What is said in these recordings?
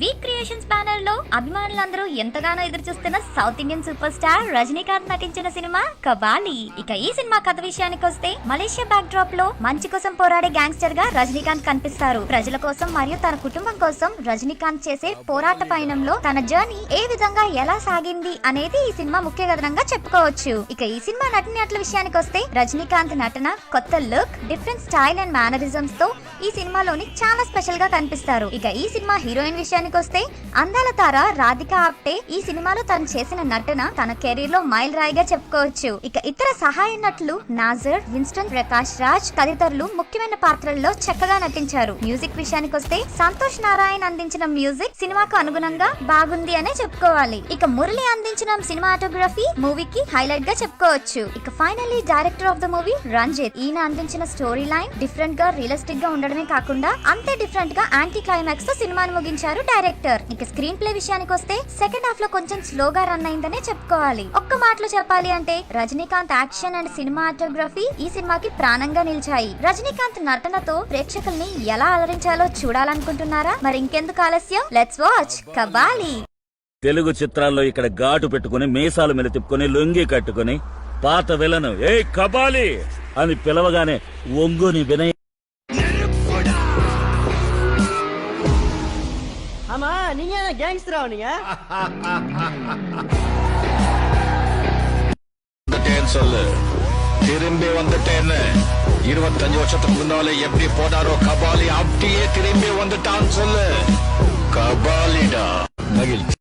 Week creations బ్యానర్లో అభిమానులందరూ ఎంతగానో ఎదురు చూస్తున్న south Indian super star Rajinikanth నటించిన సినిమా కబాలి ఇక ఈ సినిమా కథ విషయానికి వస్తే మలేషియా బ్యాక్ డ్రాప్లో మంచి కోసం పోరాడే గ్యాంగ్స్టర్గా రజనీకాంత్ కనిపిస్తారు. ప్రజల కోసం మరియు తన కుటుంబం కోసం రజనీకాంత్ చేసే పోరాట పయనంలో తన జర్నీ ఏ విధంగా ఎలా సాగింది అనేది ఈ సినిమా ముఖ్య కథనంగా చెప్పుకోవచ్చు. ఇక ఈ సినిమా నటనట్ల విషయానికి వస్తే రజనీకాంత్ నటన కొత్త లుక్ డిఫరెంట్ స్టైల్ అండ్ మేనరిజమ్స్తో ఈ సినిమాలోని చాలా స్పెషల్గా కనిపిస్తారు. ఇక ఈ సినిమా హీరోయిన్ విషయానికి విషయానికొస్తే అందాల తార రాధిక ఆప్టే ఈ సినిమాలో తను చేసిన నటన తన కెరీర్లో మైల్ రాయిగా చెప్పుకోవచ్చు. ఇక ఇతర సహాయ నటులు నాజర్ విన్స్టన్ ప్రకాష్ రాజ్ తదితరులు ముఖ్యమైన పాత్రల్లో చక్కగా నటించారు. మ్యూజిక్ విషయానికొస్తే సంతోష్ నారాయణ్ అందించిన మ్యూజిక్ సినిమాకు అనుగుణంగా బాగుంది అనే చెప్పుకోవాలి. ఇక మురళి అందించిన సినిమాటోగ్రఫీ మూవీకి హైలైట్గా చెప్పుకోవచ్చు. ఇక finally director of the movie Ranjith. ఈయన అందించిన స్టోరీ లైన్ డిఫరెంట్గా రియలిస్టిక్గా ఉండడమే కాకుండా అంతే డిఫరెంట్గా యాంటీ క్లైమాక్స్తో సినిమాను ముగించారు డైరెక్టర్. ఇక స్క్రీన్ ప్లే విషయానికి వస్తే సెకండ్ హాఫ్లో కొంచెం స్లోగా రన్ అయిందనే చెప్పుకోవాలి. ఒక్క మాటలో చెప్పాలి అంటే రజనీకాంత్ యాక్షన్ అండ్ సినిమాటోగ్రఫీ ఈ సినిమాకి ప్రాణంగా నిలిచాయి. రజనీకాంత్ నటనతో ప్రేక్షకుల్ని ఎలా అలరించాలో చూడాలనుకుంటున్నారా? మరి ఇంకెందుకు ఆలస్యం? లెట్స్ వాచ్ కబాలి తెలుగు చిత్రాల్లో ఇక్కడ ఘాటు పెట్టుకుని మీసాలు మీద తిప్పుకొని లొంగి కట్టుకుని పాత విలను ఏ కబాలి! అని పిలవగానే ఒంగుని వినయ நீங்க என்ன கேங்ஸ்டரா நீங்க? சொல்லு. திரும்பி வந்துட்டேன்னு. இருபத்தஞ்சு வருஷத்துக்கு முன்னால எப்படி போனாரோ கபாலி அப்படியே திரும்பி வந்துட்டான்னு சொல்லு. கபாலிடா. மகிழ்ச்சி.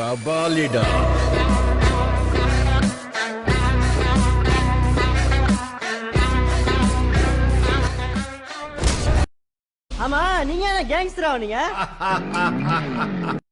கபாலிடா. ஆமா நீங்க என்ன கேங்ஸ்டரா நீங்க?